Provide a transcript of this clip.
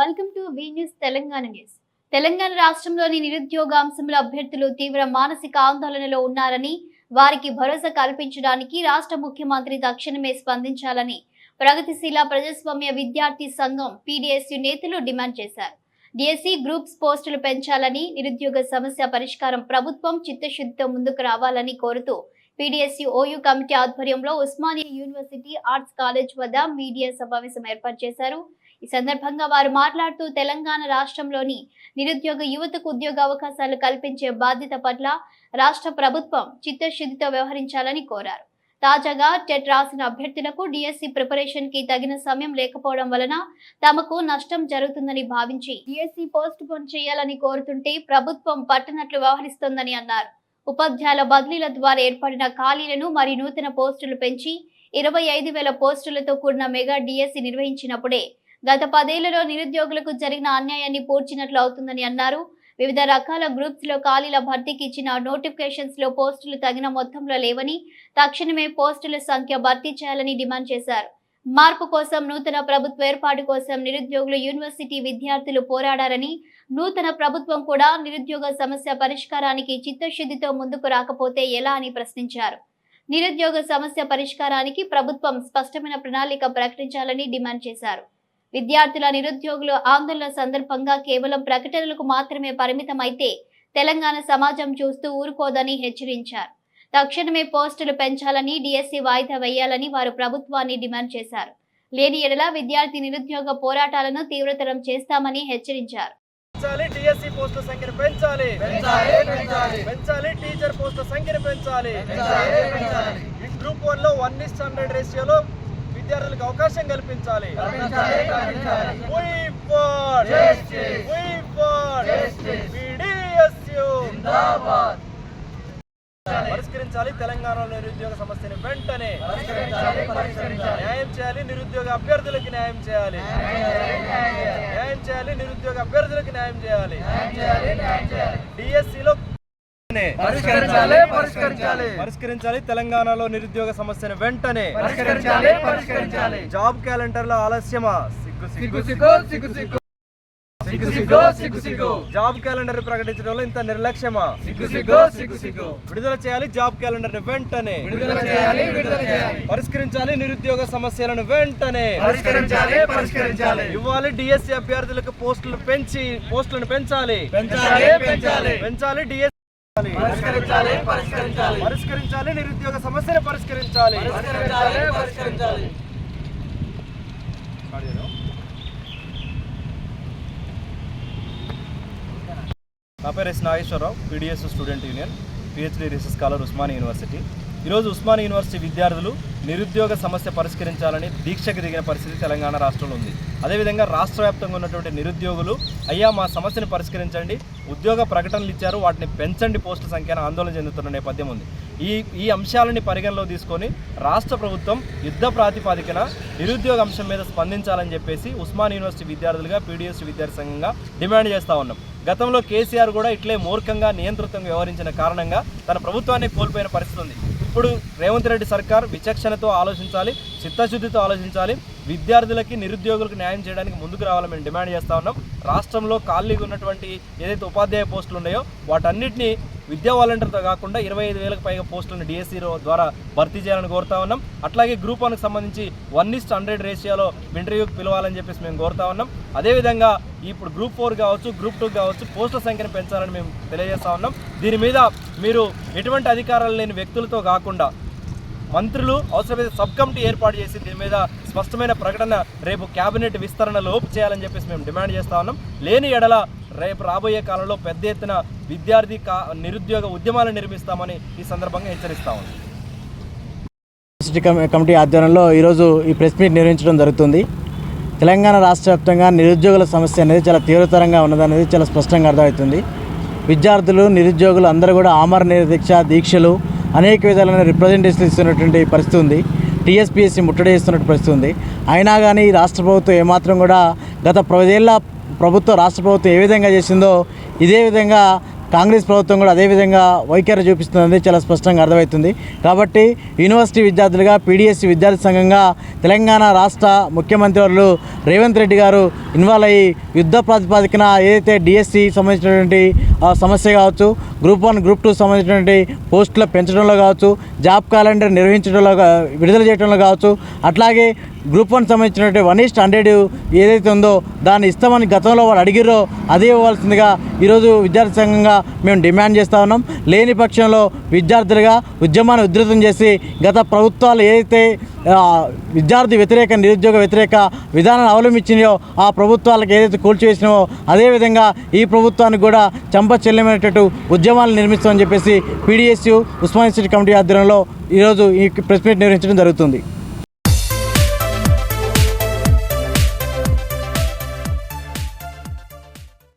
Welcome to we news Telangana news. Telangana రాష్ట్రంలోని నిరుద్యోగ అంశంలో అభ్యర్థులు తీవ్ర మానసిక ఆందోళనలో ఉన్నారని వారికి భరోసా కల్పించడానికి రాష్ట్ర ముఖ్యమంత్రి తక్షణమే స్పందించాలని ప్రగతిశీల ప్రజాస్వామ్య విద్యార్థి సంఘం పీడీఎస్యు నేతలు డిమాండ్ చేశారు. డిఎస్సి గ్రూప్స్ పోస్టులు పెంచాలని నిరుద్యోగ సమస్య పరిష్కారం ప్రభుత్వం చిత్తశుద్ధితో ముందుకు రావాలని కోరుతూ పీడీఎస్యు ఓయూ కమిటీ ఆధ్వర్యంలో ఉస్మానియా యూనివర్సిటీ ఆర్ట్స్ కాలేజ్ వద్ద మీడియా సమావేశం ఏర్పాటు చేశారు. ఈ సందర్భంగా వారు మాట్లాడుతూ తెలంగాణ రాష్ట్రంలోని నిరుద్యోగ యువతకు ఉద్యోగ అవకాశాలు కల్పించే బాధ్యత పట్ల రాష్ట్ర ప్రభుత్వం చిత్తశుద్ధితో వ్యవహరించాలని కోరారు. తాజాగా టెట్ రాసిన అభ్యర్థులకు డిఎస్సి ప్రిపరేషన్కి తగిన సమయం లేకపోవడం వలన తమకు నష్టం జరుగుతుందని భావించి డిఎస్సి పోస్ట్ పోన్ చేయాలని కోరుతుంటే ప్రభుత్వం పట్టనట్లు వ్యవహరిస్తోందని అన్నారు. ఉపాధ్యాయుల బదిలీల ద్వారా ఏర్పడిన ఖాళీలను మరి నూతన పోస్టులు పెంచి ఇరవై ఐదు వేల పోస్టులతో కూడిన మెగా డిఎస్సి నిర్వహించినప్పుడే గత పదేళ్ళలో నిరుద్యోగులకు జరిగిన అన్యాయాన్ని పూడ్చినట్లు అవుతుందని అన్నారు. వివిధ రకాల గ్రూప్స్లో ఖాళీల భర్తీకి ఇచ్చిన నోటిఫికేషన్స్లో పోస్టులు తగిన మొత్తంలో లేవని తక్షణమే పోస్టుల సంఖ్య భర్తీ చేయాలని డిమాండ్ చేశారు. మార్పు కోసం నూతన ప్రభుత్వ ఏర్పాటు కోసం నిరుద్యోగులు యూనివర్సిటీ విద్యార్థులు పోరాడారని నూతన ప్రభుత్వం కూడా నిరుద్యోగ సమస్య పరిష్కారానికి చిత్తశుద్ధితో ముందుకు రాకపోతే ఎలా అని ప్రశ్నించారు. నిరుద్యోగ సమస్య పరిష్కారానికి ప్రభుత్వం స్పష్టమైన ప్రణాళిక ప్రకటించాలని డిమాండ్ చేశారు. విద్యార్థుల నిరుద్యోగులు ఆందోళన సందర్భంగా కేవలం ప్రకటనలకు మాత్రమే పరిమితమైతే తెలంగాణ సమాజం చూస్తూ ఊరుకోదని హెచ్చరించారు. తక్షణమే పోస్టులు పెంచాలని డిఎస్సి వాయిదా వేయాలని వారు ప్రభుత్వాన్ని డిమాండ్ చేశారు. లేని ఎడల విద్యార్థి నిరుద్యోగ పోరాటాలను తీవ్రతరం చేస్తామని హెచ్చరించారు. పెంచాలి డిఎస్సి పోస్టుల సంఖ్యను పెంచాలి. పెంచాలి టీచర్ పోస్టుల సంఖ్యను పెంచాలి. గ్రూప్ వన్లో వన్ ఇస్ హండ్రెడ్ రేషియోలో విద్యార్థులకు అవకాశం కల్పించాలి. పరిష్కరించాలి తెలంగాణలో నిరుద్యోగ సమస్యని వెంటనే. న్యాయం చేయాలి నిరుద్యోగ అభ్యర్థులకు న్యాయం చేయాలి. న్యాయం చేయాలి నిరుద్యోగ అభ్యర్థులకు న్యాయం చేయాలి. డిఎస్సిలో పరిష్కరించాలి తెలంగాణలో నిరుద్యోగ సమస్యను వెంటనే జాబ్ క్యాలెండర్లో ఆలస్యమా జాబ్ క్యాలెండర్ ప్రకటించడంలో ఇంత నిర్లక్ష్యమా? విడుదల చేయాలి జాబ్ క్యాలెండర్ని వెంటనే పరిష్కరించాలి నిరుద్యోగ సమస్యలను వెంటనే. ఇవ్వాలి డిఎస్సి అభ్యర్థులకు పోస్టులు పెంచి పోస్టులను పెంచాలి. పెంచాలి డిఎస్ పరిష్కరించాలి పరిష్కరించాలి. పరిష్కరించాలి నిరుద్యోగ సమస్యను పరిష్కరించాలి. పరిష్కరించాలి పరిష్కరించాలి. నా పేరు S Nageswara Rao PDS student union PhD research scholar Osmania university ఈరోజు ఉస్మానియా యూనివర్సిటీ విద్యార్థులు నిరుద్యోగ సమస్య పరిష్కరించాలని దీక్షకు దిగిన పరిస్థితి తెలంగాణ రాష్ట్రంలో ఉంది. అదేవిధంగా రాష్ట్ర వ్యాప్తంగా ఉన్నటువంటి నిరుద్యోగులు అయ్యా మా సమస్యను పరిష్కరించండి ఉద్యోగ ప్రకటనలు ఇచ్చారు వాటిని పెంచండి పోస్టుల సంఖ్యను ఆందోళన చెందుతున్న నేపథ్యం ఉంది. ఈ ఈ అంశాలని పరిగణలో తీసుకొని రాష్ట్ర ప్రభుత్వం యుద్ధ ప్రాతిపాదికన నిరుద్యోగ అంశం మీద స్పందించాలని చెప్పేసి ఉస్మాన్ యూనివర్సిటీ విద్యార్థులుగా పీడిఎస్ విద్యార్థి సంఘంగా డిమాండ్ చేస్తూ ఉన్నాం. గతంలో కేసీఆర్ కూడా ఇట్లే మూర్ఖంగా నియంతృత్వంగా వ్యవహరించిన కారణంగా తన ప్రభుత్వాన్ని కోల్పోయిన పరిస్థితి ఉంది. ఇప్పుడు రేవంత్ రెడ్డి సర్కార్ విచక్షణతో ఆలోచించాలి చిత్తశుద్ధితో ఆలోచించాలి. విద్యార్థులకి నిరుద్యోగులకు న్యాయం చేయడానికి ముందుకు రావాలని మేము డిమాండ్ చేస్తూ ఉన్నాం. రాష్ట్రంలో ఖాళీగా ఉన్నటువంటి ఏదైతే ఉపాధ్యాయ పోస్టులు ఉన్నాయో వాటన్నిటిని విద్యా వాలంటీర్తో కాకుండా ఇరవై ఐదు వేలకు పైగా పోస్టులను డిఎస్సి ద్వారా భర్తీ చేయాలని కోరుతా ఉన్నాం. అట్లాగే గ్రూప్ వన్కి సంబంధించి వన్ ఇస్ట్ హండ్రెడ్ రేషియోలో ఇంటర్వ్యూకి పిలవాలని చెప్పేసి మేము కోరుతా ఉన్నాం. అదేవిధంగా ఇప్పుడు గ్రూప్ ఫోర్ కావచ్చు గ్రూప్ టూ కావచ్చు పోస్టుల సంఖ్యను పెంచాలని మేము తెలియజేస్తా ఉన్నాం. దీని మీద మీరు ఎటువంటి అధికారాలు లేని వ్యక్తులతో కాకుండా మంత్రులు అవసరమైతే సబ్ కమిటీ ఏర్పాటు చేసి దీని మీద స్పష్టమైన ప్రకటన రేపు కేబినెట్ విస్తరణ లోపు చేయాలని చెప్పేసి మేము డిమాండ్ చేస్తా ఉన్నాం. లేని ఎడల రేపు రాబోయే కాలంలో పెద్ద ఎత్తున విద్యార్థి కా నిరుద్యోగ ఉద్యమాలు నిర్మిస్తామని ఈ సందర్భంగా హెచ్చరిస్తా ఉన్నాం. కమిటీ ఆధ్వర్యంలో ఈరోజు ఈ ప్రెస్ మీట్ నిర్వహించడం జరుగుతుంది. తెలంగాణ రాష్ట్ర వ్యాప్తంగా నిరుద్యోగుల సమస్య అనేది చాలా తీవ్రతరంగా ఉన్నదనేది చాలా స్పష్టంగా అర్థమవుతుంది. విద్యార్థులు నిరుద్యోగులు అందరూ కూడా ఆమర నిరదీక్ష దీక్షలు అనేక విధాలైన రిప్రజెంటేషన్ ఇస్తున్నటువంటి పరిస్థితి ఉంది. టీఎస్పీఎస్సీ ముట్టడి చేస్తున్నట్టు పరిస్థితి ఉంది. అయినా కానీ ఈ రాష్ట్ర ప్రభుత్వం ఏమాత్రం కూడా గత పదేళ్ళ ప్రభుత్వం రాష్ట్ర ప్రభుత్వం ఏ విధంగా చేసిందో ఇదే విధంగా కాంగ్రెస్ ప్రభుత్వం కూడా అదేవిధంగా వైఖరి చూపిస్తుందని చాలా స్పష్టంగా అర్థమవుతుంది. కాబట్టి యూనివర్సిటీ విద్యార్థులుగా పీడిఎస్సి విద్యార్థి సంఘంగా తెలంగాణ రాష్ట్ర ముఖ్యమంత్రి వర్లు రేవంత్ రెడ్డి గారు ఇన్వాల్వ్ అయ్యి యుద్ధ ప్రాతిపాదికన ఏదైతే డిఎస్సి సంబంధించినటువంటి సమస్య కావచ్చు గ్రూప్ వన్ గ్రూప్ టూ సంబంధించినటువంటి పోస్టుల పెంచడంలో కావచ్చు జాబ్ క్యాలెండర్ నిర్వహించడంలో విడుదల చేయడంలో కావచ్చు అట్లాగే గ్రూప్ వన్ సంబంధించినటువంటి వన్ ఈస్ట్ హండ్రెడ్ ఏదైతే ఉందో దాన్ని ఇస్తామని గతంలో వాళ్ళు అడిగిరో అదే ఇవ్వాల్సిందిగా ఈరోజు విద్యార్థి సంఘంగా మేము డిమాండ్ చేస్తూ ఉన్నాం. లేని పక్షంలో విద్యార్థులుగా ఉద్యమాన్ని ఉధృతం చేసి గత ప్రభుత్వాలు ఏదైతే విద్యార్థి వ్యతిరేక నిరుద్యోగ వ్యతిరేక విధానాన్ని అవలంబించినాయో ఆ ప్రభుత్వాలకు ఏదైతే కూల్చివేసినావో అదేవిధంగా ఈ ప్రభుత్వానికి కూడా చంప చెల్లెమైనట్టు ఉద్యమాలు నిర్మిస్తామని చెప్పేసి పీడిఎస్యు ఉస్మానియా సిటీ కమిటీ ఆధ్వర్యంలో ఈరోజు ఈ ప్రెస్ మీట్ నిర్వహించడం జరుగుతుంది.